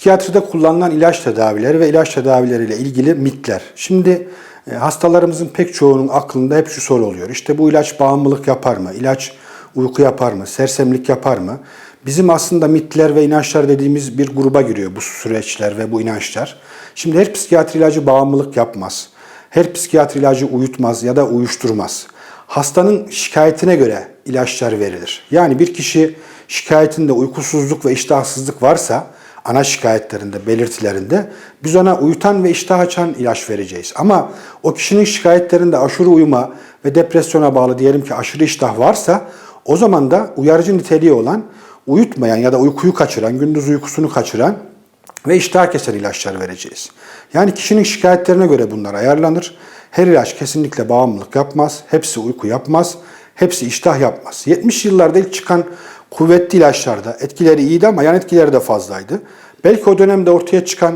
Psikiyatride kullanılan ilaç tedavileri ve ilaç tedavileriyle ilgili mitler. Şimdi e, hastalarımızın pek çoğunun aklında hep şu soru oluyor. İşte bu ilaç bağımlılık yapar mı? İlaç uyku yapar mı? Sersemlik yapar mı? Bizim aslında mitler ve inançlar dediğimiz bir gruba giriyor bu süreçler ve bu inançlar. Şimdi her psikiyatri ilacı bağımlılık yapmaz. Her psikiyatri ilacı uyutmaz ya da uyuşturmaz. Hastanın şikayetine göre ilaçlar verilir. Yani bir kişi şikayetinde uykusuzluk ve iştahsızlık varsa ana şikayetlerinde, belirtilerinde biz ona uyutan ve iştah açan ilaç vereceğiz. Ama o kişinin şikayetlerinde aşırı uyuma ve depresyona bağlı diyelim ki aşırı iştah varsa o zaman da uyarıcı niteliği olan uyutmayan ya da uykuyu kaçıran, gündüz uykusunu kaçıran ve iştah kesen ilaçlar vereceğiz. Yani kişinin şikayetlerine göre bunlar ayarlanır. Her ilaç kesinlikle bağımlılık yapmaz, hepsi uyku yapmaz, hepsi iştah yapmaz. 70 yıllarda ilk çıkan kuvvetli ilaçlarda etkileri iyiydi ama yan etkileri de fazlaydı. Belki o dönemde ortaya çıkan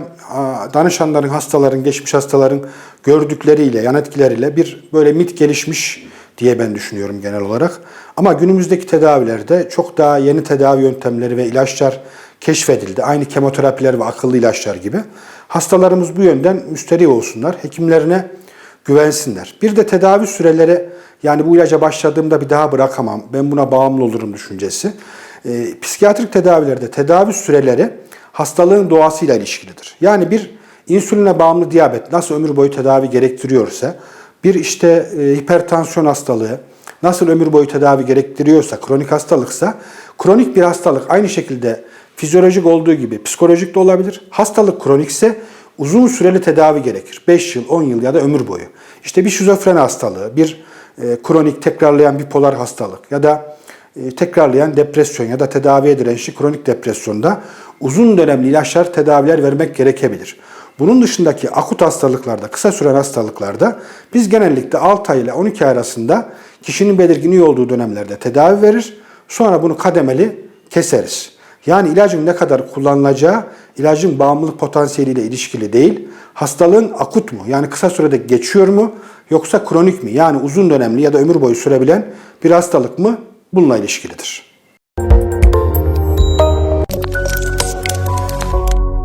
danışanların, hastaların, geçmiş hastaların gördükleriyle, yan etkileriyle bir böyle mit gelişmiş diye ben düşünüyorum genel olarak. Ama günümüzdeki tedavilerde çok daha yeni tedavi yöntemleri ve ilaçlar keşfedildi. Aynı kemoterapiler ve akıllı ilaçlar gibi. Hastalarımız bu yönden müsterih olsunlar, hekimlerine güvensinler. Bir de tedavi süreleri yani bu ilaca başladığımda bir daha bırakamam, ben buna bağımlı olurum düşüncesi. E, psikiyatrik tedavilerde tedavi süreleri hastalığın doğasıyla ilişkilidir. Yani bir insüline bağımlı diyabet nasıl ömür boyu tedavi gerektiriyorsa, bir işte e, hipertansiyon hastalığı nasıl ömür boyu tedavi gerektiriyorsa, kronik hastalıksa, kronik bir hastalık aynı şekilde fizyolojik olduğu gibi psikolojik de olabilir. Hastalık kronikse uzun süreli tedavi gerekir. 5 yıl, 10 yıl ya da ömür boyu. İşte bir şizofren hastalığı, bir e, kronik tekrarlayan bipolar hastalık ya da e, tekrarlayan depresyon ya da tedaviye dirençli kronik depresyonda uzun dönemli ilaçlar, tedaviler vermek gerekebilir. Bunun dışındaki akut hastalıklarda, kısa süren hastalıklarda biz genellikle 6 ay ile 12 ay arasında kişinin belirgin iyi olduğu dönemlerde tedavi verir. Sonra bunu kademeli keseriz. Yani ilacın ne kadar kullanılacağı ilacın bağımlılık potansiyeliyle ilişkili değil. Hastalığın akut mu? Yani kısa sürede geçiyor mu? Yoksa kronik mi? Yani uzun dönemli ya da ömür boyu sürebilen bir hastalık mı? Bununla ilişkilidir.